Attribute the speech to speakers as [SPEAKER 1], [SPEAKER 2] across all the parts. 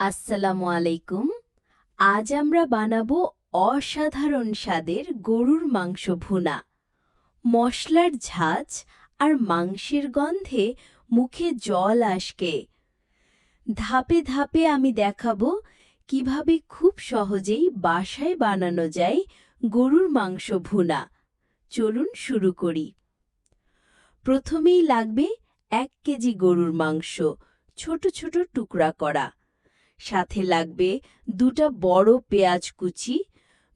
[SPEAKER 1] আসসালামু আলাইকুম। আজ আমরা বানাবো অসাধারণ স্বাদের গরুর মাংস ভুনা। মশলার ঝাঁজ আর মাংসের গন্ধে মুখে জল আসকে। ধাপে ধাপে আমি দেখাবো কীভাবে খুব সহজেই বাসায় বানানো যায় গরুর মাংস ভুনা। চলুন শুরু করি। প্রথমেই লাগবে এক কেজি গরুর মাংস, ছোট ছোট টুকরা করা। সাথে লাগবে দুটা বড় পেঁয়াজ কুচি,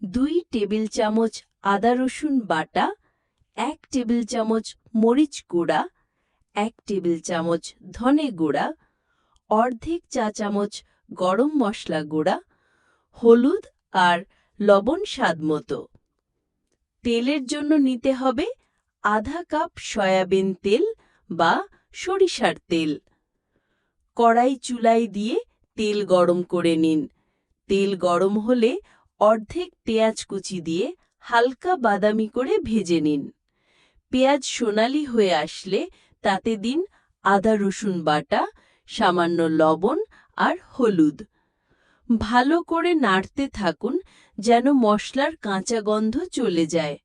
[SPEAKER 1] দুই টেবিল চামচ আদা রসুন বাটা, এক টেবিল চামচ মরিচ গুঁড়া, এক টেবিল চামচ ধনে গুঁড়া, অর্ধেক চা চামচ গরম মশলা গুঁড়া, হলুদ আর লবণ স্বাদমতো তেলের জন্য নিতে হবে আধা কাপ সয়াবিন তেল বা সরিষার তেল। কড়াই চুলাই দিয়ে তেল গরম করে নিন। তেল গরম হলে অর্ধেক পেঁয়াজ কুচি দিয়ে হালকা বাদামি করে ভেজে নিন। পেঁয়াজ সোনালি হয়ে আসলে তাতে দিন আদা রসুন বাটা, সামান্য লবণ আর হলুদ। ভালো করে নাড়তে থাকুন যেন মশলার কাঁচা গন্ধ চলে যায়।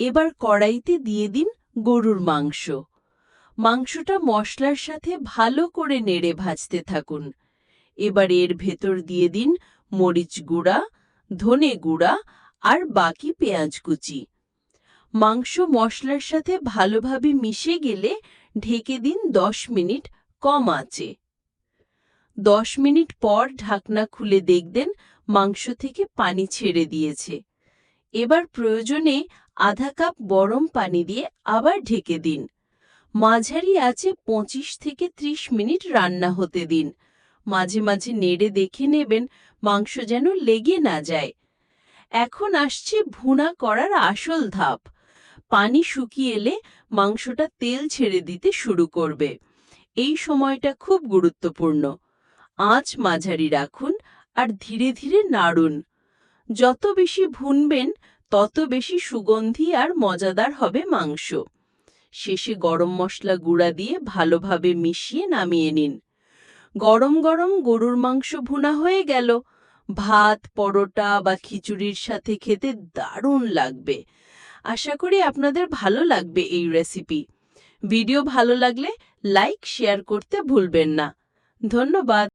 [SPEAKER 1] এবার কড়াইতে দিয়ে দিন গরুর মাংস। মাংসটা মশলার সাথে ভালো করে নেড়ে ভাজতে থাকুন। এবার এর ভেতর দিয়ে দিন মরিচ গুঁড়া, ধনে গুঁড়া আর বাকি পেঁয়াজ কুচি। মাংস মশলার সাথে ভালোভাবে মিশে গেলে ঢেকে দিন দশ মিনিট কম আঁচে। দশ মিনিট পর ঢাকনা খুলে দেখবেন মাংস থেকে পানি ছেড়ে দিয়েছে। এবার প্রয়োজনে আধা কাপ গরম পানি দিয়ে আবার ঢেকে দিন। মাঝারি আছে পঁচিশ থেকে ত্রিশ মিনিট রান্না হতে দিন। মাঝে মাঝে নেড়ে দেখে নেবেন, মাংস যেন লেগে না যায়। এখন আসছে ভুনা করার আসল ধাপ। পানি শুকিয়ে এলে মাংসটা তেল ছেড়ে দিতে শুরু করবে। এই সময়টা খুব গুরুত্বপূর্ণ। আঁচ মাঝারি রাখুন আর ধীরে ধীরে নাড়ুন। যত বেশি ভুনবেন, তত বেশি সুগন্ধি আর মজাদার হবে মাংস। শেষে গরম মশলা গুঁড়া দিয়ে ভালোভাবে মিশিয়ে নামিয়ে নিন। গরম গরম গরুর মাংস ভুনা হয়ে গেল। ভাত, পরোটা বা খিচুড়ির সাথে খেতে দারুণ লাগবে। আশা করি আপনাদের ভালো লাগবে এই রেসিপি ভিডিও ভালো লাগলে লাইক শেয়ার করতে ভুলবেন না। ধন্যবাদ।